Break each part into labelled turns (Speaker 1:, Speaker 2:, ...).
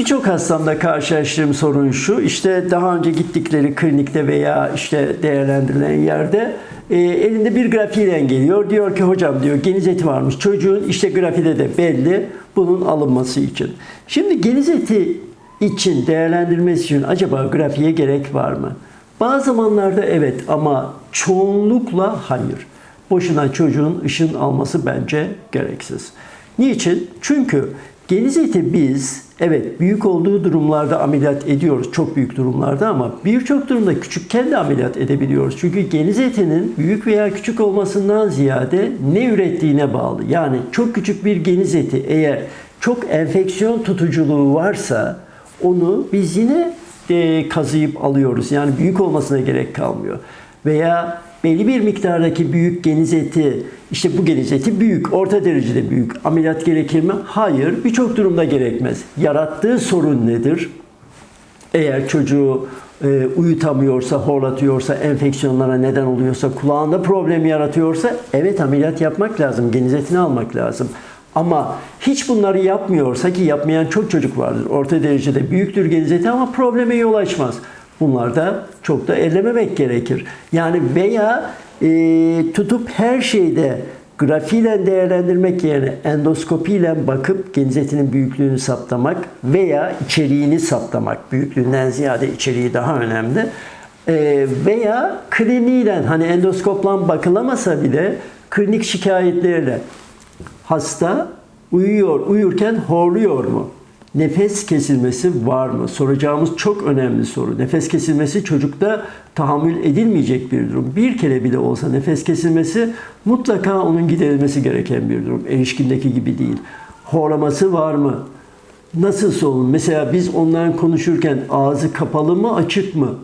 Speaker 1: birçok hastamda karşılaştığım sorun şu. İşte daha önce gittikleri klinikte veya işte değerlendirilen yerde e, elinde bir grafiğiyle geliyor. Diyor ki hocam diyor geniz eti varmış. Çocuğun işte grafide de belli bunun alınması için. Şimdi geniz eti için değerlendirmesi için acaba grafiğe gerek var mı? Bazı zamanlarda evet ama çoğunlukla hayır. Boşuna çocuğun ışın alması bence gereksiz. Niçin? Çünkü geniz eti biz evet büyük olduğu durumlarda ameliyat ediyoruz. Çok büyük durumlarda ama birçok durumda küçükken de ameliyat edebiliyoruz. Çünkü geniz etinin büyük veya küçük olmasından ziyade ne ürettiğine bağlı. Yani çok küçük bir geniz eti eğer çok enfeksiyon tutuculuğu varsa onu biz yine e, kazıyıp alıyoruz. Yani büyük olmasına gerek kalmıyor. Veya belli bir miktardaki büyük geniz eti, işte bu geniz eti büyük, orta derecede büyük. Ameliyat gerekir mi? Hayır, birçok durumda gerekmez. Yarattığı sorun nedir? Eğer çocuğu e, uyutamıyorsa, horlatıyorsa, enfeksiyonlara neden oluyorsa, kulağında problem yaratıyorsa evet ameliyat yapmak lazım, geniz etini almak lazım. Ama hiç bunları yapmıyorsa ki yapmayan çok çocuk vardır. Orta derecede büyüktür geniz eti ama probleme yol açmaz. Bunlarda çok da ellememek gerekir. Yani veya e, tutup her şeyde grafiyle değerlendirmek yerine endoskopiyle bakıp geniz etinin büyüklüğünü saptamak veya içeriğini saptamak. Büyüklüğünden ziyade içeriği daha önemli. E, veya kliniğiyle hani endoskopla bakılamasa bile klinik şikayetlerle hasta uyuyor, uyurken horluyor mu? Nefes kesilmesi var mı? Soracağımız çok önemli soru. Nefes kesilmesi çocukta tahammül edilmeyecek bir durum. Bir kere bile olsa nefes kesilmesi mutlaka onun giderilmesi gereken bir durum. Erişkindeki gibi değil. Horlaması var mı? Nasıl solunum? Mesela biz onların konuşurken ağzı kapalı mı, açık mı?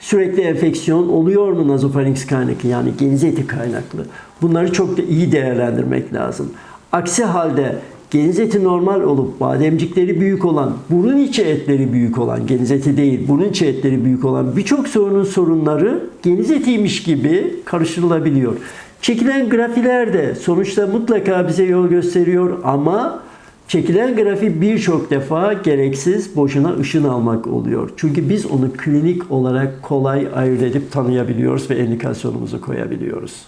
Speaker 1: Sürekli enfeksiyon oluyor mu nazofarinks kaynaklı yani geniz eti kaynaklı? Bunları çok da iyi değerlendirmek lazım. Aksi halde geniz eti normal olup bademcikleri büyük olan, burun içi etleri büyük olan, geniz eti değil, burun içi etleri büyük olan birçok sorunun sorunları geniz etiymiş gibi karıştırılabiliyor. Çekilen grafiler de sonuçta mutlaka bize yol gösteriyor ama Çekilen grafik birçok defa gereksiz boşuna ışın almak oluyor. Çünkü biz onu klinik olarak kolay ayırt edip tanıyabiliyoruz ve indikasyonumuzu koyabiliyoruz.